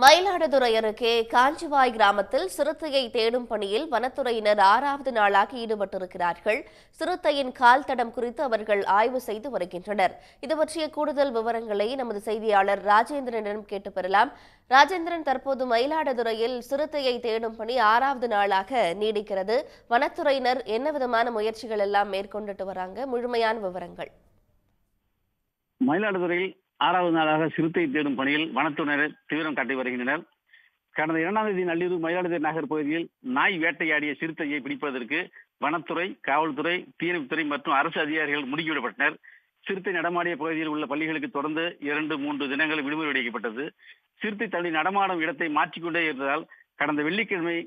மயிலாடுதுறை அருகே காஞ்சிவாய் கிராமத்தில் சிறுத்தையை தேடும் பணியில் வனத்துறையினர் ஆறாவது நாளாக ஈடுபட்டிருக்கிறார்கள். சிறுத்தையின் கால் தடம் குறித்து அவர்கள் ஆய்வு செய்து வருகின்றனர். இது பற்றிய கூடுதல் விவரங்களை நமது செய்தியாளர் ராஜேந்திரனிடம் கேட்டு பெறலாம். ராஜேந்திரன் தற்போது மயிலாடுதுறையில் சிறுத்தையை தேடும் பணி ஆறாவது நாளாக நீடிக்கிறது. வனத்துறையினர் என்ன விதமான முயற்சிகள் எல்லாம் மேற்கொண்டுட்டு வராங்க? முழுமையான விவரங்கள். மயிலாடுதுறையில் ஆறாவது நாளாக சிறுத்தை தேடும் பணியில் வனத்துறையினர் தீவிரம் காட்டி வருகின்றனர். கடந்த இரண்டாம் தேதி நள்ளிரவு மயிலாடுதுறை நகர் பகுதியில் நாய் வேட்டையாடிய சிறுத்தையை பிடிப்பதற்கு வனத்துறை காவல்துறை தீயணைப்புத்துறை மற்றும் அரசு அதிகாரிகள் முடுக்கிவிடப்பட்டனர். சிறுத்தை நடமாடிய பகுதியில் உள்ள பள்ளிகளுக்கு தொடர்ந்து இரண்டு மூன்று தினங்கள் விடுமுறை அளிக்கப்பட்டது சிறுத்தை தள்ளி நடமாடும் இடத்தை மாற்றிக்கொண்டே இருந்ததால் கடந்த வெள்ளிக்கிழமை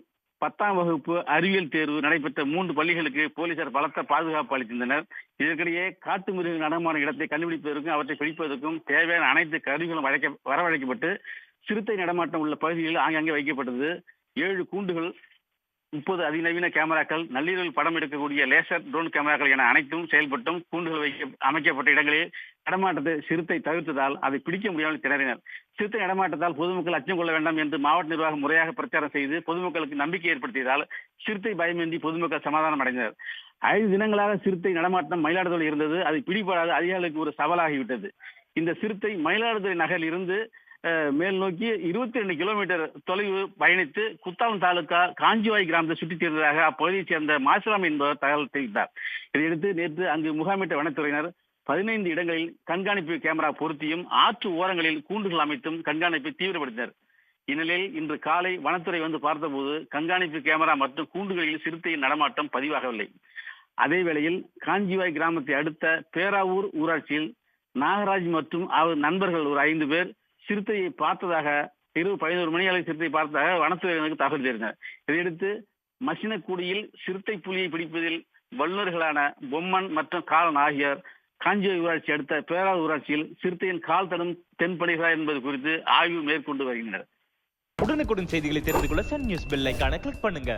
பத்தாம் வகுப்பு அறிவியல் தேர்வு நடைபெற்ற மூன்று பள்ளிகளுக்கு போலீசார் பலத்த பாதுகாப்பு அளித்திருந்தனர். இதற்கிடையே காட்டு மிருக நடமாடும் இடத்தை கண்டுபிடிப்பதற்கும் அவற்றை பிடிப்பதற்கும் தேவையான அனைத்து கருவிகளும் வளைக்க வரவழைக்கப்பட்டு சிறுத்தை நடமாட்டம் உள்ள பகுதிகளில் ஆங்காங்கே வைக்கப்பட்டது. ஏழு கூண்டுகள் முப்பது அதிநவீன கேமராக்கள் நள்ளிரவில் படம் எடுக்கக்கூடிய லேசர் ட்ரோன் கேமராக்கள் என அனைத்தும் செயல்பட்டும். கூண்டுகள் வைக்க அமைக்கப்பட்ட இடங்களில் நடமாட்டத்தை சிறுத்தை தவிர்த்ததால் அதை பிடிக்க முடியாமல் திணறினர். சிறுத்தை நடமாட்டத்தால் பொதுமக்கள் அச்சம் கொள்ள வேண்டாம் என்று மாவட்ட நிர்வாகம் முறையாக பிரச்சாரம் செய்து பொதுமக்களுக்கு நம்பிக்கை ஏற்படுத்தியதால் சிறுத்தை பயமின்றி பொதுமக்கள் சமாதானம் அடைந்தனர். ஐந்து தினங்களாக சிறுத்தை நடமாட்டம் மயிலாடுதுறை இருந்தது. அது பிடிபடாத அதிகாரிகளுக்கு ஒரு சவாலாகிவிட்டது. இந்த சிறுத்தை மயிலாடுதுறை நகரில் இருந்து மேல் நோக்கி இருபத்தி ரெண்டு கிலோமீட்டர் தொலைவு பயணித்து குத்தாலம் தாலுகா காஞ்சிவாய் கிராமத்தை சுற்றித் தீர்ந்ததாக அப்பகுதியைச் சேர்ந்த மாசிராம் என்பவர் தகவல் தெரிவித்தார். இதையடுத்து நேற்று அங்கு முகாமிட்ட வனத்துறையினர் பதினைந்து இடங்களில் கண்காணிப்பு கேமரா பொருத்தியும் ஆற்று ஓரங்களில் கூண்டுகள் அமைத்தும் கண்காணிப்பை தீவிரப்படுத்தினர். இந்நிலையில் இன்று காலை வனத்துறை வந்து பார்த்தபோது கண்காணிப்பு கேமரா மற்றும் கூண்டுகளில் சிறுத்தையின் நடமாட்டம் பதிவாகவில்லை. அதே வேளையில் காஞ்சிவாய் கிராமத்தை அடுத்த பேராவூர் ஊராட்சியில் நாகராஜ் மற்றும் அவர் நண்பர்கள் ஒரு ஐந்து பேர் சிறுத்தையை பார்த்ததாக இரவு பதினோரு மணி அளவில் சிறுத்தை பார்த்ததாக வனத்துறையினருக்கு தகவல் தெரிந்தார் இதையடுத்து மசினக்குடியில் சிறுத்தை புலியை பிடிப்பதில் வல்லுநர்களான பொம்மன் மற்றும் காலன் ஆகியோர் காஞ்சிவாய் ஊராட்சி அடுத்த பேராவூர் ஊராட்சியில் சிறுத்தையின் கால் தடம் தென்படுகிறா என்பது குறித்து ஆய்வு மேற்கொண்டு வருகின்றனர். உடனுக்குடன் செய்திகளை தெரிந்து கொள்ள சன் நியூஸ் பெல் கிளிக் பண்ணுங்க.